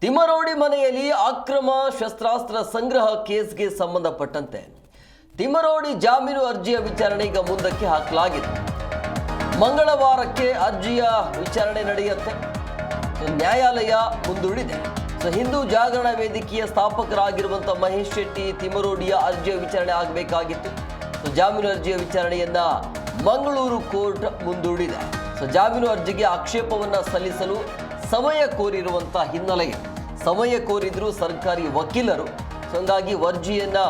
ತಿಮ್ಮರೋಡಿ ಮನೆಯಲ್ಲಿ ಅಕ್ರಮ ಶಸ್ತ್ರಾಸ್ತ್ರ ಸಂಗ್ರಹ ಕೇಸ್ಗೆ ಸಂಬಂಧಪಟ್ಟಂತೆ ತಿಮರೋಡಿ ಜಾಮೀನು ಅರ್ಜಿಯ ವಿಚಾರಣೆ ಈಗ ಮುಂದಕ್ಕೆ ಹಾಕಲಾಗಿದೆ. ಮಂಗಳವಾರಕ್ಕೆ ಅರ್ಜಿಯ ವಿಚಾರಣೆ ನಡೆಯುತ್ತೆ. ನ್ಯಾಯಾಲಯ ಮುಂದೂಡಿದೆ. ಸೊ, ಹಿಂದೂ ಜಾಗರಣ ವೇದಿಕೆಯ ಸ್ಥಾಪಕರಾಗಿರುವಂಥ ಮಹೇಶ್ ಶೆಟ್ಟಿ ತಿಮರೋಡಿಯ ಅರ್ಜಿಯ ವಿಚಾರಣೆ ಆಗಬೇಕಾಗಿತ್ತು. ಸೊ, ಜಾಮೀನು ಅರ್ಜಿಯ ವಿಚಾರಣೆಯನ್ನ ಮಂಗಳೂರು ಕೋರ್ಟ್ ಮುಂದೂಡಿದೆ. ಸೊ, ಜಾಮೀನು ಅರ್ಜಿಗೆ ಆಕ್ಷೇಪವನ್ನ ಸಲ್ಲಿಸಲು ಸಮಯ ಕೋರಿರುವಂಥ ಹಿನ್ನೆಲೆ. ಸಮಯ ಕೋರಿದ್ರು ಸರ್ಕಾರಿ ವಕೀಲರು ಸೊ ಹಂಗಾಗಿ ಅರ್ಜಿಯನ್ನು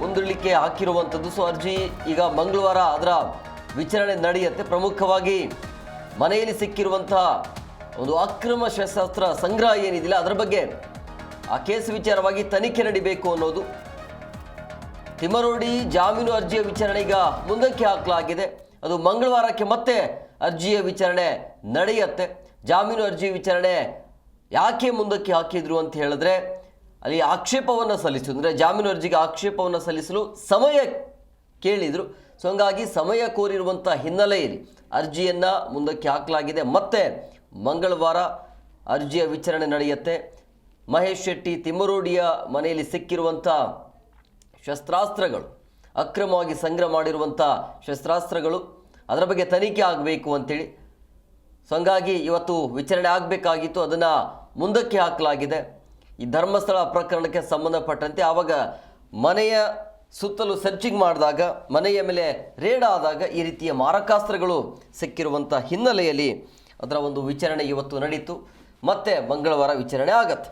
ಮುಂದೂಡಲಿಕ್ಕೆ ಹಾಕಿರುವಂಥದ್ದು ಸೊ ಅರ್ಜಿ ಈಗ ಮಂಗಳವಾರ ಅದರ ವಿಚಾರಣೆ ನಡೆಯುತ್ತೆ. ಪ್ರಮುಖವಾಗಿ ಮನೆಯಲ್ಲಿ ಸಿಕ್ಕಿರುವಂತಹ ಒಂದು ಅಕ್ರಮ ಶಸ್ತ್ರಾಸ್ತ್ರ ಸಂಗ್ರಹ ಏನಿದಿಲ್ಲ, ಅದರ ಬಗ್ಗೆ ಆ ಕೇಸ್ ವಿಚಾರವಾಗಿ ತನಿಖೆ ನಡಿಬೇಕು ಅನ್ನೋದು. ತಿಮ್ಮರೋಡಿ ಜಾಮೀನು ಅರ್ಜಿಯ ವಿಚಾರಣೆ ಈಗ ಮುಂದಕ್ಕೆ ಹಾಕಲಾಗಿದೆ. ಅದು ಮಂಗಳವಾರಕ್ಕೆ ಮತ್ತೆ ಅರ್ಜಿಯ ವಿಚಾರಣೆ ನಡೆಯುತ್ತೆ. ಜಾಮೀನು ಅರ್ಜಿ ವಿಚಾರಣೆ ಯಾಕೆ ಮುಂದಕ್ಕೆ ಹಾಕಿದ್ರು ಅಂತ ಹೇಳಿದ್ರೆ, ಅಲ್ಲಿ ಆಕ್ಷೇಪವನ್ನು ಸಲ್ಲಿಸು ಅಂದರೆ ಜಾಮೀನು ಅರ್ಜಿಗೆ ಆಕ್ಷೇಪವನ್ನು ಸಲ್ಲಿಸಲು ಸಮಯ ಕೇಳಿದರು. ಸೊ, ಹಂಗಾಗಿ ಸಮಯ ಕೋರಿರುವಂಥ ಹಿನ್ನೆಲೆಯಲ್ಲಿ ಅರ್ಜಿಯನ್ನು ಮುಂದಕ್ಕೆ ಹಾಕಲಾಗಿದೆ. ಮತ್ತೆ ಮಂಗಳವಾರ ಅರ್ಜಿಯ ವಿಚಾರಣೆ ನಡೆಯುತ್ತೆ. ಮಹೇಶ್ ಶೆಟ್ಟಿ ತಿಮ್ಮರೋಡಿಯ ಮನೆಯಲ್ಲಿ ಸಿಕ್ಕಿರುವಂಥ ಶಸ್ತ್ರಾಸ್ತ್ರಗಳು, ಅಕ್ರಮವಾಗಿ ಸಂಗ್ರಹ ಮಾಡಿರುವಂಥ ಶಸ್ತ್ರಾಸ್ತ್ರಗಳು, ಅದರ ಬಗ್ಗೆ ತನಿಖೆ ಆಗಬೇಕು ಅಂತೇಳಿ ಸೊ ಹಂಗಾಗಿ ಇವತ್ತು ವಿಚಾರಣೆ ಆಗಬೇಕಾಗಿತ್ತು, ಅದನ್ನು ಮುಂದಕ್ಕೆ ಹಾಕಲಾಗಿದೆ. ಈ ಧರ್ಮಸ್ಥಳ ಪ್ರಕರಣಕ್ಕೆ ಸಂಬಂಧಪಟ್ಟಂತೆ ಆವಾಗ ಮನೆಯ ಸುತ್ತಲೂ ಸರ್ಚಿಂಗ್ ಮಾಡಿದಾಗ, ಮನೆಯ ಮೇಲೆ ರೇಡ್ ಆದಾಗ ಈ ರೀತಿಯ ಮಾರಕಾಸ್ತ್ರಗಳು ಸಿಕ್ಕಿರುವಂಥ ಹಿನ್ನೆಲೆಯಲ್ಲಿ ಅದರ ಒಂದು ವಿಚಾರಣೆ ಇವತ್ತು ನಡೀತು. ಮತ್ತೆ ಮಂಗಳವಾರ ವಿಚಾರಣೆ ಆಗತ್ತೆ.